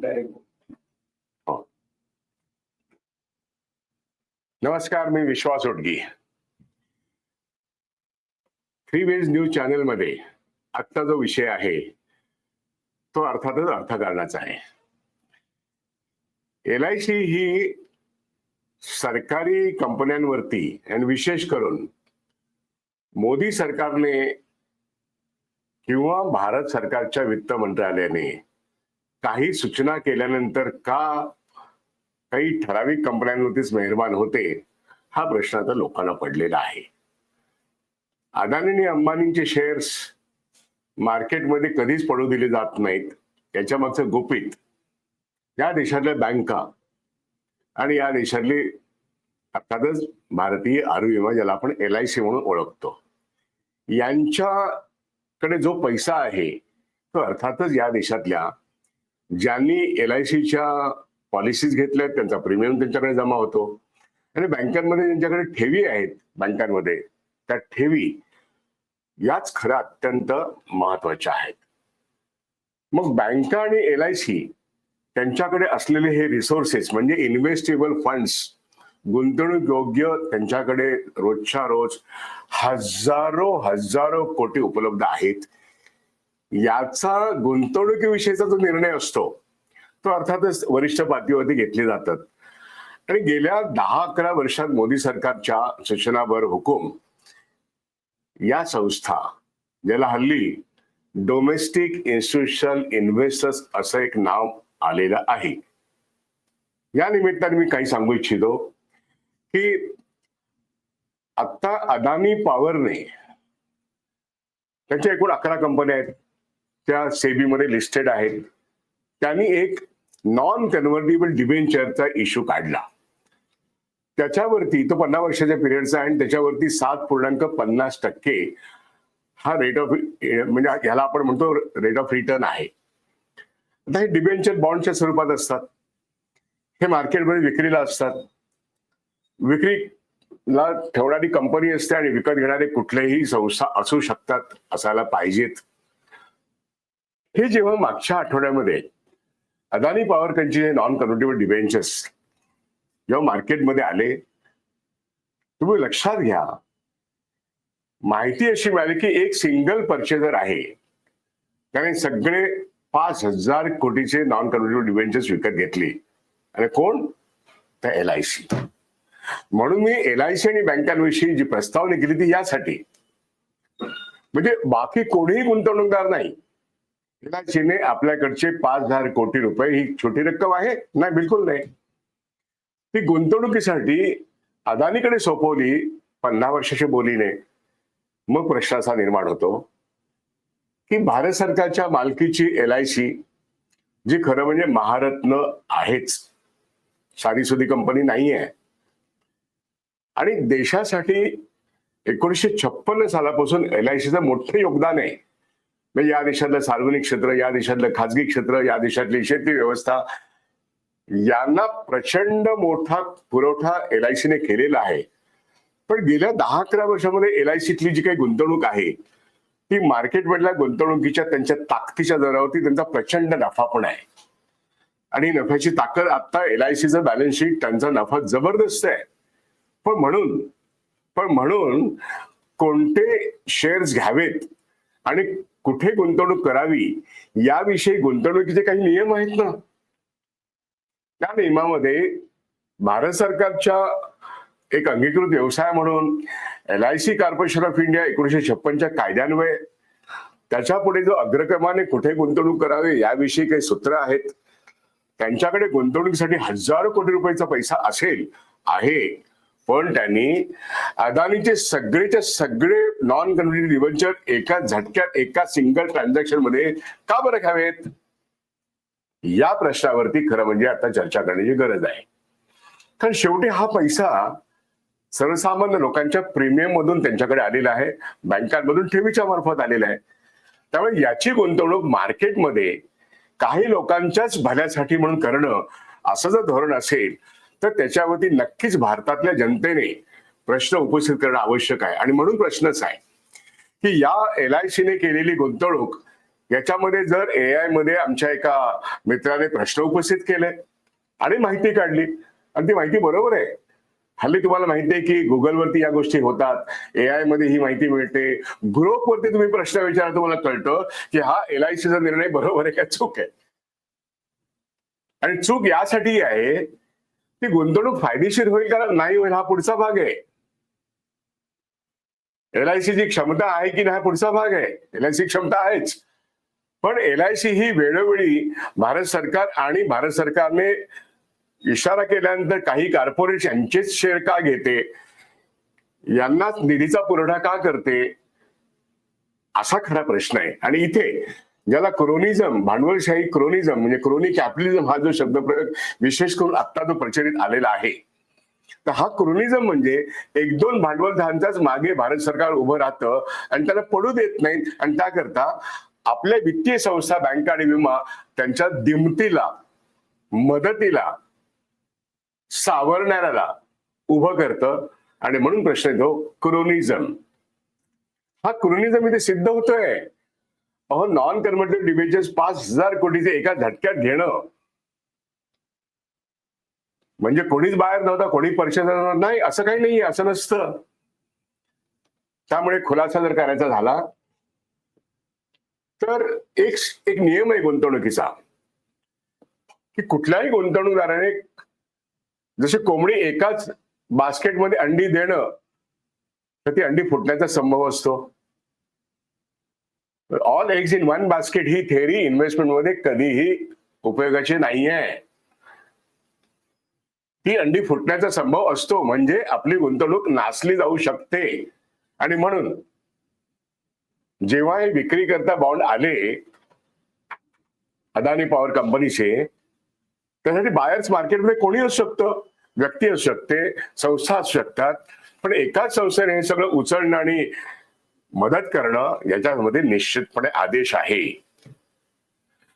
Direct हो. नमस्कार मी Vishwas Udgi three ways news चॅनलमध्ये आजचा जो विषय आहे तो अर्थातच अर्थकारणाचा आहे. एल आय सी ही सरकारी कंपन्यांवरती आणि विशेष करून मोदी सरकारने किंवा भारत सरकारच्या वित्त मंत्रालयाने काही सूचना केल्यानंतर का काही ठराविक कंपन्यांवरतीच मेहरबान होते हा प्रश्न आता लोकांना पडलेला आहे. अदानी आणि अंबानींचे शेअर्स मार्केटमध्ये कधीच पडू दिले जात नाहीत याच्या मागचं गुपित. या देशातल्या बँका आणि या देशातली अर्थातच भारतीय आरोग्य विमा ज्याला आपण एल आय सी म्हणून ओळखतो यांच्याकडे जो पैसा आहे तो अर्थातच या देशातल्या ज्यांनी एल आय सीच्या पॉलिसीज घेतल्या आहेत त्यांचा प्रीमियम त्यांच्याकडे जमा होतो. आणि बँकांमध्ये ज्यांच्याकडे ठेवी आहेत बँकांमध्ये त्या ठेवी याच खरं अत्यंत महत्त्वाच्या आहेत. मग बँका आणि एल आय सी त्यांच्याकडे असलेले हे रिसोर्सेस म्हणजे इन्व्हेस्टेबल फंड्स गुंतवणूक योग्य त्यांच्याकडे रोजच्या रोज हजारो हजारो कोटी उपलब्ध आहेत. याचा गुंतवणुकीविषयीचा जो निर्णय असतो तो अर्थातच वरिष्ठ पातळीवरती घेतले जातात. आणि गेल्या दहा अकरा वर्षात मोदी सरकारच्या सूचनावर हुकूम या संस्था ज्याला हल्ली डोमेस्टिक इन्स्टिट्यूशनल इन्व्हेस्टर्स असं एक नाव आलेलं आहे. या निमित्ताने मी काही सांगू इच्छितो की आता अदानी पॉवरने त्यांच्या एकूण अकरा कंपन्या आहेत. त्या सेबीमध्ये लिस्टेड आहेत. त्यांनी एक नॉन कन्व्हर्टेबल डिबेंचरचा इश्यू काढला. त्याच्यावरती तो पन्नास वर्षाच्या पिरियडचा आहे आणि त्याच्यावरती सात पूर्णांक पन्नास टक्के हा रेट ऑफ म्हणजे ह्याला आपण म्हणतो रेट ऑफ रिटर्न आहे. आता हे डिबेंचर बॉन्डच्या स्वरूपात असतात. हे मार्केटमध्ये विक्रीला असतात. विक्रीला ठेवणारी कंपनी असते आणि विकत घेणारे कुठलेही संस्था असू शकतात असायला पाहिजेत. हे जेव्हा मागच्या आठवड्यामध्ये अदानी पॉवर त्यांचे नॉन कन्व्हर्टेबल डिबेंचर्स जेव्हा मार्केटमध्ये आले तुम्ही लक्षात घ्या माहिती अशी मिळाली की एक सिंगल परचेजर आहे. त्याने सगळे पाच हजार कोटीचे नॉन कन्व्हर्टेबल डिबेंचर्स विकत घेतले. आणि कोण? तर एल आय सी म्हणून मी एल आय सी आणि बँकांविषयी जी प्रस्तावना केली ती यासाठी. म्हणजे बाकी कोणीही गुंतवणूकदार नाही. एल आपल्याकडचे पाच हजार कोटी रुपये ही छोटी रक्कम आहे. नाही बिलकुल नाही. ती गुंतवणुकीसाठी अदानीकडे सोपवली पन्नास वर्षाच्या बोलीने. मग प्रश्न असा निर्माण होतो की भारत सरकारच्या मालकीची एल आय सी जी खरं म्हणजे महारत्न आहेच. साधीसुधी कंपनी नाही आहे आणि देशासाठी एकोणीसशे छप्पन्न सालापासून एल आय सीचं मोठं योगदान आहे. म्हणजे या देशातलं सार्वजनिक क्षेत्र या देशातलं खाजगी क्षेत्र या देशातली शेती व्यवस्था यांना प्रचंड मोठा पुरवठा एल आय सीने केलेला आहे. पण गेल्या दहा अकरा वर्षामध्ये एल आय सीतली जी काही गुंतवणूक आहे ती मार्केटमधल्या गुंतवणुकीच्या त्यांच्या ताकदीच्या दरावरती त्यांचा प्रचंड नफा पण आहे. आणि नफ्याची ताकद आता एल आय सीचं बॅलन्स शीट त्यांचा नफा जबरदस्त आहे. पण म्हणून पण म्हणून कोणते शेअर्स घ्यावेत आणि कुठे गुंतवणूक करावी? याविषयी गुंतवणुकीचे काही नियम आहेत ना? त्या नियमामध्ये भारत सरकारच्या एक अंगीकृत व्यवसाय म्हणून L I C corporation of India एकोणीशे छप्पनच्या कायद्यान्वये त्याच्या पुढे जो अग्रक्रमाने कुठे गुंतवणूक करावी याविषयी काही सूत्र आहेत. त्यांच्याकडे गुंतवणुकीसाठी हजारो कोटी रुपयाचा पैसा असेल आहे. पण त्यांनी अदानीचे सगळेच्या सगळे नॉन कन्व्हर्टेड डिव्हेंचर एका झटक्यात एका सिंगल ट्रान्झॅक्शनमध्ये का बरं घ्यावेत या प्रश्नावरती खरं म्हणजे आता चर्चा करण्याची गरज आहे. कारण शेवटी हा पैसा सर्वसामान्य लोकांच्या प्रीमियम मधून त्यांच्याकडे आलेला आहे बँकांमधून ठेवीच्या मार्फत आलेला आहे. त्यामुळे याची गुंतवणूक मार्केटमध्ये काही लोकांच्याच भल्यासाठी म्हणून करणं असं जर धोरण असेल तर त्याच्यावरती नक्कीच भारतातल्या जनतेने प्रश्न उपस्थित करणं आवश्यक आहे. आणि म्हणून प्रश्नच आहे की या एल आय सीने केलेली गुंतवणूक याच्यामध्ये जर ए आयमध्ये आमच्या एका मित्राने प्रश्न उपस्थित केले आणि माहिती काढली आणि ती माहिती बरोबर आहे. हल्ली तुम्हाला माहिती आहे की गुगलवरती या गोष्टी होतात ए आयमध्ये ही माहिती मिळते. ग्रुपवरती तुम्ही प्रश्न विचारा तुम्हाला कळतं की हा एल आय सीचा निर्णय बरोबर आहे का चूक आहे. आणि चूक यासाठी आहे ती गुंतवणूक फायदेशीर होईल का नाही होईल हा पुढचा भाग आहे. एलआयसी ची क्षमता आहे की नाही पुढचा भाग आहे. एलआयसी क्षमता आहेच. पण एल आय सी ही वेळोवेळी भारत सरकार आणि भारत सरकारने इशारा केल्यानंतर काही कॉर्पोरेट यांचेच शेअर का घेते? यांनाच निधीचा पुरवठा का करते? असा खरा प्रश्न आहे. आणि इथे ज्याला क्रोनिझम भांडवलशाही क्रोनिझम म्हणजे क्रोनी कॅपिटलिझम हा जो शब्दप्रयोग विशेष करून आत्ता जो प्रचलित आलेला आहे. तर हा क्रोनिझम म्हणजे एक दोन भांडवलदारांचाच मागे भारत सरकार उभं राहतं आणि त्याला पडू देत नाहीत. आणि त्याकरता आपल्या वित्तीय संस्था बँका आणि विमा त्यांच्या दिमतीला मदतीला सावरणाऱ्याला उभं करतं. आणि म्हणून प्रश्न येतो क्रोनिझम. हा क्रोनिझम इथे सिद्ध होतोय. अहो नॉन कन्व्हर्टेड डिबेंचर्स पाच हजार कोटीचे एका झटक्यात घेणं. म्हणजे कोणीच बाहेर नव्हता कोणी परिषद नाही असं काही नाही असं नसतं. त्यामुळे खुलासा जर करायचा झाला तर एक एक नियम आहे गुंतवणुकीचा की कुठल्याही गुंतवणूकदाराने जशी कोंबडी एकाच बास्केटमध्ये अंडी देणं तर ती अंडी फुटण्याचा संभव असतो. All eggs in one basket he theory इन्व्हेस्टमेंटमध्ये कधीही उपयोगाची नाहीये. ती अंडी फुटण्याचा संभव असतो म्हणजे आपली गुंतवणूक नासली जाऊ शकते. आणि म्हणून जेव्हा हे विक्री करता बॉन्ड आले अदानी पॉवर कंपनीचे त्यासाठी बायर्स मार्केटमध्ये कोणी असू शकतं? व्यक्ती असू शकते संस्था असू शकतात. पण एकाच संस्थेने हे सगळं उचलणं आणि मदत करणं याच्यामध्ये निश्चितपणे आदेश आहे.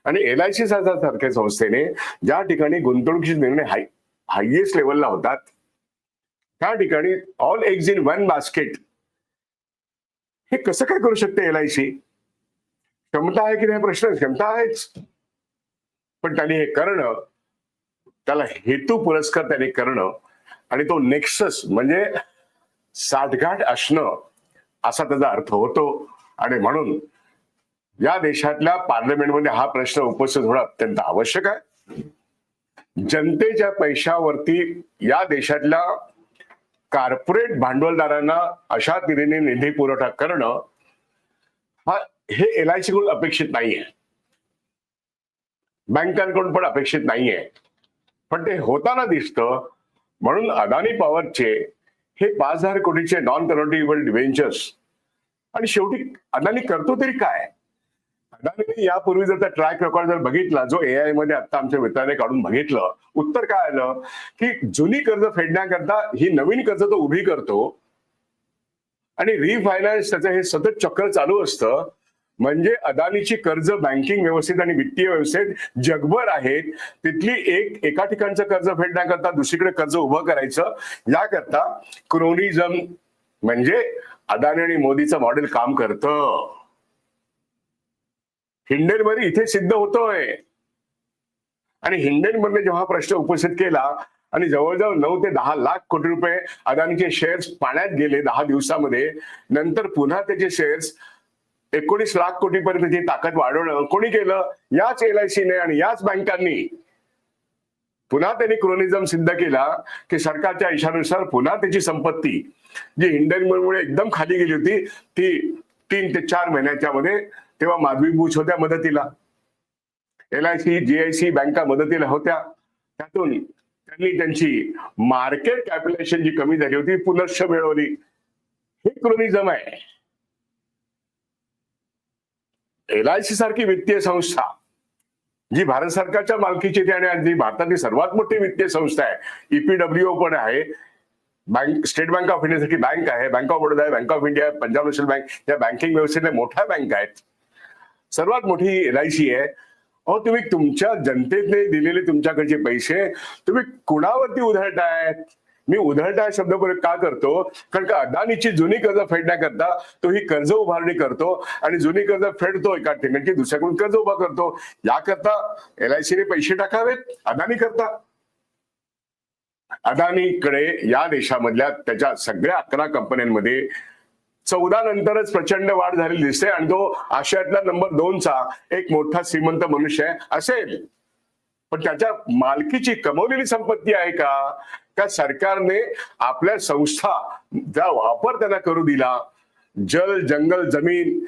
आणि एल आय सी सारख्या संस्थेने ज्या ठिकाणी गुंतवणुकीचे निर्णय हाय हायएस्ट लेवलला होतात त्या ठिकाणी all eggs in one basket हे कसं काय करू शकते एल आय सी क्षमता आहे की नाही प्रश्न? क्षमता आहेच. पण त्यांनी हे करणं त्याला हेतू पुरस्कार त्याने करणं आणि तो नेक्सस म्हणजे साठगाठ असणं असा त्याचा अर्थ होतो. आणि म्हणून या देशातल्या पार्लमेंटमध्ये हा प्रश्न उपस्थित होणं अत्यंत आवश्यक आहे. जनतेच्या पैशावरती या देशातल्या कॉर्पोरेट भांडवलदारांना अशा तऱ्हेने निधी पुरवठा करणं हा हे एल आयकडून अपेक्षित नाहीये. बँकांकडून पण अपेक्षित नाहीये. पण ते होताना दिसतं. म्हणून अदानी पॉवरचे हे पाच हजार कोटीचे नॉन कन्व्हर्टेबल डिव्हेंचर्स आणि शेवटी अदानी करतो तरी काय? अदानीने यापूर्वी जर ट्रॅक रेकॉर्ड जर बघितला जो ए आयमध्ये आता आमच्या मित्राने काढून बघितलं उत्तर काय आलं? की जुनी कर्ज फेडण्याकरता ही नवीन कर्ज तो उभी करतो. आणि रिफायनान्स त्याचं हे सतत चक्र चालू असतं. म्हणजे अदानीची कर्ज बँकिंग व्यवस्थेत आणि वित्तीय व्यवस्थेत जगभर आहेत. तिथली एक एका ठिकाणचं कर्ज फेडण्याकरता दुसरीकडे कर्ज उभं करायचं. याकरता क्रोनिझम म्हणजे अदानी आणि मोदीचं मॉडेल काम करतं. हिंडेनमध्ये इथे सिद्ध होतोय. आणि हिंडेनमध्ये जेव्हा प्रश्न उपस्थित केला आणि जवळजवळ नऊ ते दहा लाख कोटी रुपये अदानीचे शेअर्स पाण्यात गेले दहा दिवसामध्ये नंतर पुन्हा त्याचे शेअर्स एकोणीस लाख कोटीपर्यंत जी ताकद वाढवणं कोणी केलं? याच एल आय सीने आणि याच बँकांनी पुन्हा त्यांनी क्रोनिझम सिद्ध केला की सरकारच्या इशानुसार पुन्हा त्याची संपत्ती जी हिंडनमुळे एकदम खाली गेली होती ती तीन ते चार महिन्याच्या मध्ये तेव्हा माधवी बुच होत्या मदतीला. एल आय सी जीआयसी बँका मदतीला होत्या. त्यातून त्यांनी त्यांची मार्केट कॅपिटलेशन जी कमी झाली होती पुनर्श मिळवली. हे क्रोनिझम आहे. एल आय सी सारखी वित्तीय संस्था जी भारत सरकारच्या मालकीची ती आणि जी भारतातली सर्वात मोठी वित्तीय संस्था आहे ईपीडब्ल्यू पण आहे. बँक स्टेट बँक ऑफ इंडियासाठी बँक आहे बँक ऑफ बडोदा आहे बँक ऑफ इंडिया आहे पंजाब नॅशनल बँक या बँकिंग व्यवस्थेतल्या मोठ्या बँक आहेत. सर्वात मोठी एल आय सी आहे. अहो तुम्ही तुमच्या जनतेने दिलेले तुमच्याकडचे पैसे तुम्ही कुणावरती उधळताय मी उधळटा शब्द प्रयोग का करतो? कारण का अडाणीची जुनी कर्ज फेडण्याकरता तो ही कर्ज उभारणी करतो आणि जुनी कर्ज फेडतो एका ठिकाणी दुसऱ्याकडून कर्ज उभा करतो. याकरता एल आय सीने पैसे टाकावेत अदानी करता. अदानीकडे या देशामधल्या त्याच्या सगळ्या अकरा कंपन्यांमध्ये चौदा नंतरच प्रचंड वाढ झालेली दिसते आणि तो आशियातला नंबर दोनचा एक मोठा श्रीमंत मनुष्य आहे असेल. पण त्याच्या मालकीची कमवलेली संपत्ती आहे का? का सरकारने आपल्या संस्था चा वापर त्यांना करू दिला. जल जंगल जमीन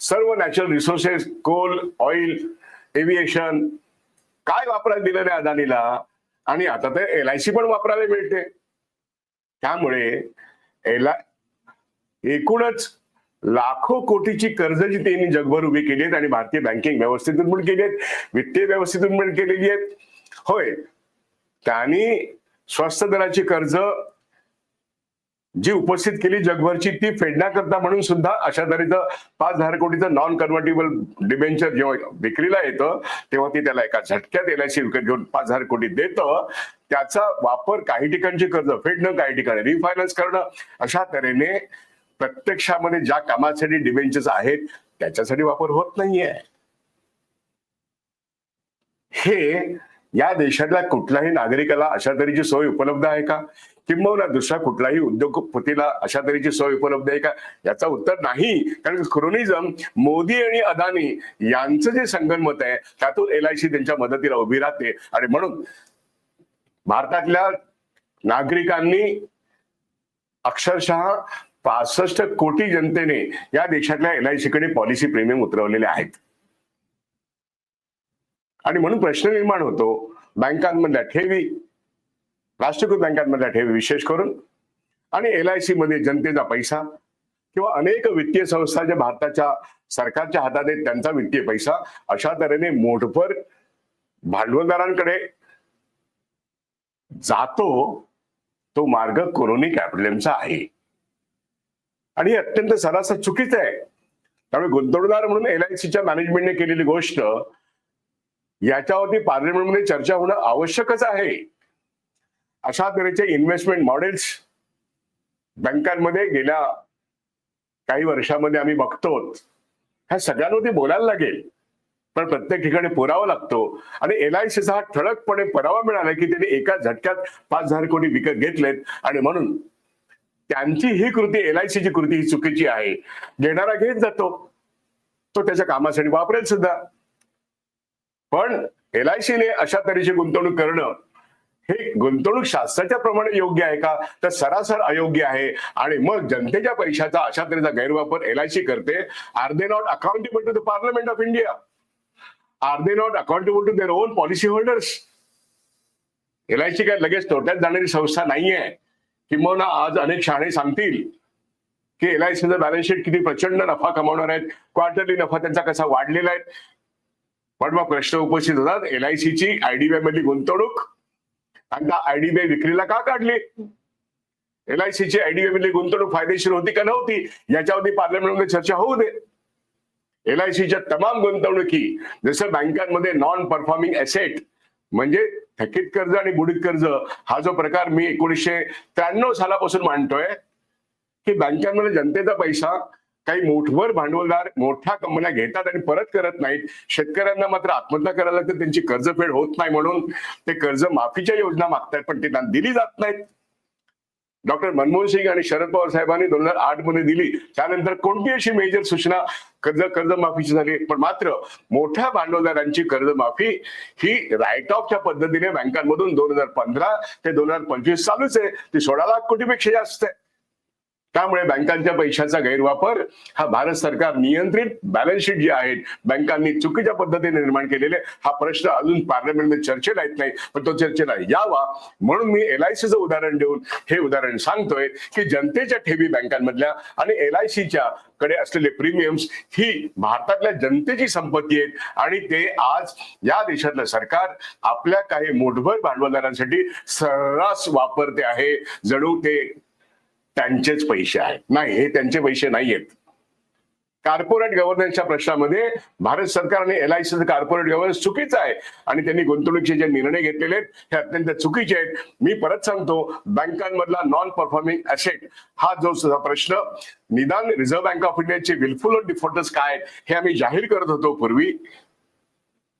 सर्व natural resources coal oil aviation काय वापरायला दिलं नाही अदानीला? आणि आता ते एल आय सी पण वापरायला मिळते. त्यामुळे एल एकूणच लाखो कोटीची कर्ज जी त्यांनी जगभर उभी केली आहेत आणि भारतीय बँकिंग व्यवस्थेतून पण केली आहेत वित्तीय व्यवस्थेतून पण केलेली आहेत. होय. त्यांनी स्वस्त दराची कर्ज जी उपस्थित केली जगभरची ती फेडण्याकरता म्हणून सुद्धा अशा तऱ्हेचं पाच हजार कोटीचं नॉन कन्व्हर्टेबल डिबेंचर जेव्हा विक्रीला येतं तेव्हा ती त्याला एका झटक्यात एलआयसी विकत घेऊन पाच हजार कोटी देतं. त्याचा वापर काही ठिकाणची कर्ज फेडणं काही ठिकाणी रिफायनान्स करणं अशा तऱ्हेने प्रत्यक्षामध्ये ज्या कामासाठी डिबेंचर्स आहेत त्याच्यासाठी वापर होत नाहीये. हे या देशातल्या कुठल्याही नागरिकाला अशा तऱ्हेची सोय उपलब्ध आहे का? किंबहुना दुसऱ्या कुठलाही उद्योगपतीला अशा तऱ्हेची सोय उपलब्ध आहे का? याचा उत्तर नाही. कारण क्रोनिझम मोदी आणि अदानी यांचं जे संगणमत आहे त्यातून एल आय सी त्यांच्या मदतीला उभी राहते. आणि म्हणून भारतातल्या नागरिकांनी अक्षरशः पासष्ट कोटी जनतेने या देशातल्या एल आयकडे पॉलिसी प्रीमियम उतरवलेले आहेत. आणि म्हणून प्रश्न निर्माण होतो. बँकांमधल्या ठेवी राष्ट्रीयकृत बँकांमधल्या ठेवी विशेष करून आणि एल आय सी मध्ये जनतेचा पैसा किंवा अनेक वित्तीय संस्था ज्या भारताच्या सरकारच्या हातात आहेत त्यांचा वित्तीय पैसा अशा तऱ्हेने मोठभर भांडवलदारांकडे जातो. तो मार्ग कोरोनी कॅपिटलिझमचा आहे. आणि हे अत्यंत सरासर चुकीचं आहे. त्यामुळे गुंतवणूकदार म्हणून एल आय सीच्या मॅनेजमेंटने केलेली गोष्ट याच्यावरती पार्लमेंटमध्ये चर्चा होणं आवश्यकच आहे. अशा तऱ्हेचे इन्व्हेस्टमेंट मॉडेल्स बँकांमध्ये गेल्या काही वर्षामध्ये आम्ही बघतो ह्या सगळ्यांवरती बोलायला लागेल. पण प्रत्येक ठिकाणी पुरावा लागतो. आणि एल आय सीचा हा ठळकपणे पुरावा मिळाला की त्यांनी एका झटक्यात पाच हजार कोटी विकत घेतलेत. आणि म्हणून त्यांची ही कृती एल आय सीची कृती ही चुकीची आहे. घेणारा घेत जातो. तो त्याच्या कामासाठी वापरेल सुद्धा. पण एल आय सीने अशा तऱ्हेची गुंतवणूक करणं हे गुंतवणूक शास्त्राच्या प्रमाणे योग्य आहे का? तर सरासर अयोग्य आहे. आणि मग जनतेच्या पैशाचा अशा तऱ्हेचा गैरवापर एल आय सी करते. Are they not accountable to the parliament of India are they not accountable to their own policy holders L I C काय लगेच तोट्यात जाणारी संस्था नाहीये. किंवा आज अनेक शहाणे सांगतील की एल आय सीचं बॅलन्स शीट किती प्रचंड नफा कमावणार आहेत. क्वार्टरली नफा त्यांचा कसा वाढलेला आहे? पण मग प्रश्न उपस्थित होतात. एल आय आयडीबीआय मधली गुंतवणूक. आणि त्या आयडीबीआय विक्रीला का काढली? एल आय आयडीबीआय मधली गुंतवणूक फायदेशीर होती का नव्हती? याच्यावरती पार्लमेंटमध्ये चर्चा होऊ दे. एल आय तमाम गुंतवणुकी जसं बँकांमध्ये नॉन परफॉर्मिंग एसेट म्हणजे थकीत कर्ज आणि बुडीत कर्ज हा जो प्रकार मी एकोणीसशे त्र्याण्णव सालापासून मांडतोय की बँकांमध्ये जनतेचा पैसा काही मोठभर भांडवलदार मोठ्या कंपन्या घेतात आणि परत करत नाहीत. शेतकऱ्यांना मात्र आत्महत्या करायला लागते. त्यांची कर्जफेड होत नाही म्हणून ते कर्ज माफीच्या योजना मागतायत पण ते त्यांना दिली जात नाहीत. डॉक्टर मनमोहन सिंग आणि शरद पवार साहेबांनी दोन हजार आठमध्ये दिली. त्यानंतर कोणती अशी मेजर सूचना? कर्ज कर्जमाफीची झाली. पण मात्र मोठ्या भांडवलदारांची कर्जमाफी ही राईट ऑफच्या पद्धतीने बँकांमधून दोन हजार पंधरा ते दोन हजार पंचवीस चालूच आहे. ती सोळा लाख कोटीपेक्षा जास्त आहे. त्यामुळे बँकांच्या पैशाचा गैरवापर हा भारत सरकार नियंत्रित बॅलन्स शीट जे आहेत बँकांनी चुकीच्या पद्धतीने निर्माण केलेले हा प्रश्न अजून पार्लमेंटमध्ये चर्चेला येत नाही पण तो चर्चेला यावा. म्हणून मी एल आय सीचं उदाहरण देऊन हे उदाहरण सांगतोय की जनतेच्या ठेवी बँकांमधल्या आणि एल आय सीच्या कडे असलेले प्रीमियम्स ही भारतातल्या जनतेची संपत्ती आहेत आणि ते आज या देशातलं सरकार आपल्या काही मोठभर भांडवलदारांसाठी सर्रास वापरते आहे. जणू ते त्यांचेच पैसे आहेत. नाही हे त्यांचे पैसे नाही आहेत कॉर्पोरेट गव्हर्नन्सच्या प्रश्नामध्ये भारत सरकार आणि एल आय सीचं कॉर्पोरेट गव्हर्नन्स चुकीचं आहे. आणि त्यांनी गुंतवणुकीचे जे निर्णय घेतलेले आहेत हे अत्यंत चुकीचे आहेत. मी परत सांगतो बँकांमधला नॉन परफॉर्मिंग असेट हा जो सुद्धा प्रश्न निदान रिझर्व्ह बँक ऑफ इंडियाचे विलफुल डिफॉल्टर्स काय हे आम्ही जाहीर करत होतो पूर्वी.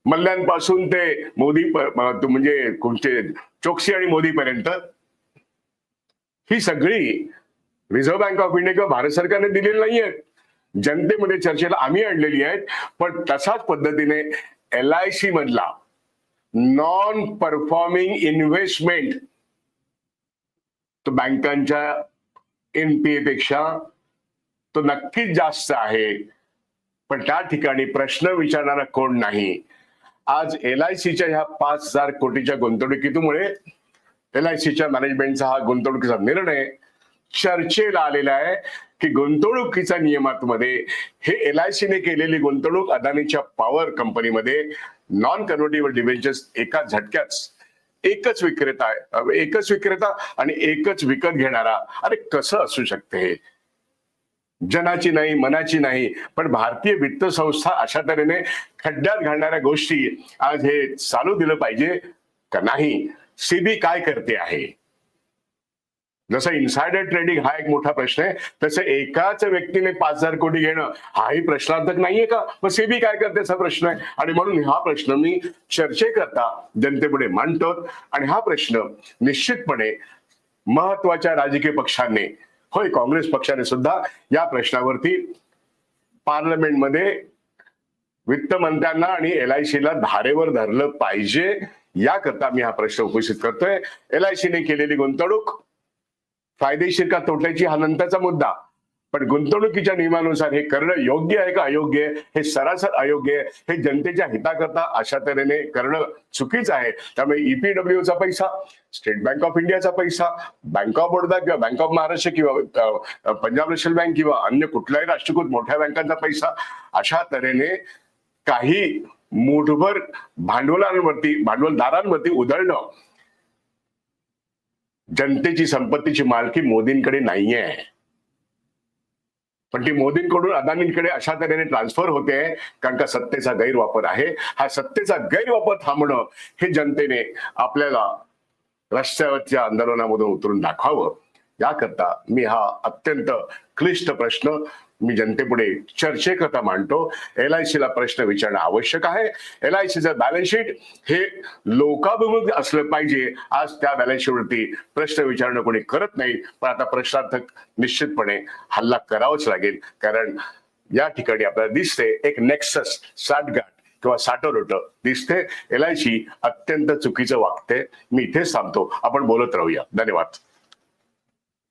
मल्ल्यांपासून ते मोदी म्हणजे कोणते चोक्सी आणि मोदी पर्यंत ही सगळी रिझर्व्ह बँक ऑफ इंडिया किंवा भारत सरकारने दिलेली नाहीये जनतेमध्ये चर्चेला आम्ही आणलेली आहेत. पण तशाच पद्धतीने एल आय सी मधला नॉन परफॉर्मिंग इन्व्हेस्टमेंट तो बँकांच्या एनपीए पेक्षा तो नक्कीच जास्त आहे. पण त्या ठिकाणी प्रश्न विचारणारा कोण नाही. आज एल आय सीच्या ह्या पाच हजार कोटीच्या गुंतवणुकीमुळे एल आय सीच्या मॅनेजमेंटचा हा गुंतवणुकीचा निर्णय चर्चेला आलेला आहे की गुंतवणुकीच्या नियमातमध्ये हे एल आय सीने केलेली गुंतवणूक अदानीच्या पॉवर कंपनीमध्ये नॉन कन्व्हर्टेबल डिव्हेंचर्स एका झटक्याच एकच विक्रेता आहे एकच विक्रेता आणि एकच विकत घेणारा. अरे कसं असू शकते हे? जनाची नाही मनाची नाही पण भारतीय वित्त संस्था अशा तऱ्हेने खड्ड्यात घालणाऱ्या गोष्टी आज हे चालू दिलं पाहिजे का नाही? सीबी काय करते आहे? जसं इन्सायडर ट्रेडिंग हा एक मोठा प्रश्न आहे तसं एकाच व्यक्तीने पाच हजार कोटी घेणं हाही प्रश्नार्थक नाहीये का? मग सेबी काय करते असा प्रश्न आहे. आणि म्हणून हा प्रश्न मी चर्चेकरता जनतेपुढे मांडतो. आणि हा प्रश्न निश्चितपणे महत्त्वाच्या राजकीय पक्षांनी होय काँग्रेस पक्षाने सुद्धा या प्रश्नावरती पार्लमेंटमध्ये वित्तमंत्र्यांना आणि एल आय सीला धारेवर धरलं पाहिजे याकरता मी हा प्रश्न उपस्थित करतोय. एल आय सीने केलेली गुंतवणूक फायदेशीर का तोट्याची हा नंतरचा मुद्दा. पण गुंतवणुकीच्या नियमानुसार हे करणं योग्य आहे का अयोग्य आहे? हे सरासर अयोग्य आहे. हे जनतेच्या हिताकरता अशा तऱ्हेने करणं चुकीचं आहे. त्यामुळे ईपीडब्ल्यूचा पैसा स्टेट बँक ऑफ इंडियाचा पैसा बँक ऑफ बडोदा किंवा बँक ऑफ महाराष्ट्र किंवा पंजाब नॅशनल बँक किंवा अन्य कुठल्याही राष्ट्रीयकृत मोठ्या बँकांचा पैसा अशा तऱ्हेने काही मूठभर भांडवलांवरती भांडवलदारांवरती उधळणं जनतेची संपत्तीची मालकी मोदींकडे नाहीये. पण ती मोदींकडून अदानींकडे अशा तऱ्हेने ट्रान्सफर होते कारण का सत्तेचा गैरवापर आहे. हा सत्तेचा गैरवापर थांबणं हे जनतेने आपल्याला रस्त्यावरच्या आंदोलनामधून उतरून दाखवावं. याकरता मी हा अत्यंत क्लिष्ट प्रश्न मी जनतेपुढे चर्चेकरता मांडतो. एल आय सीला प्रश्न विचारणं आवश्यक आहे. एल आय सीचं बॅलन्स शीट हे लोकाभिमुख असलं पाहिजे. आज त्या बॅलन्स शीटवरती प्रश्न विचारणं कोणी करत नाही. पण आता प्रश्नार्थक निश्चितपणे हल्ला करावाच लागेल. कारण या ठिकाणी आपल्याला दिसते एक नेक्सस साठगाठ किंवा साठवलोट दिसते. एल आय सी अत्यंत चुकीचं वागते. मी इथेच थांबतो. आपण बोलत राहूया. धन्यवाद.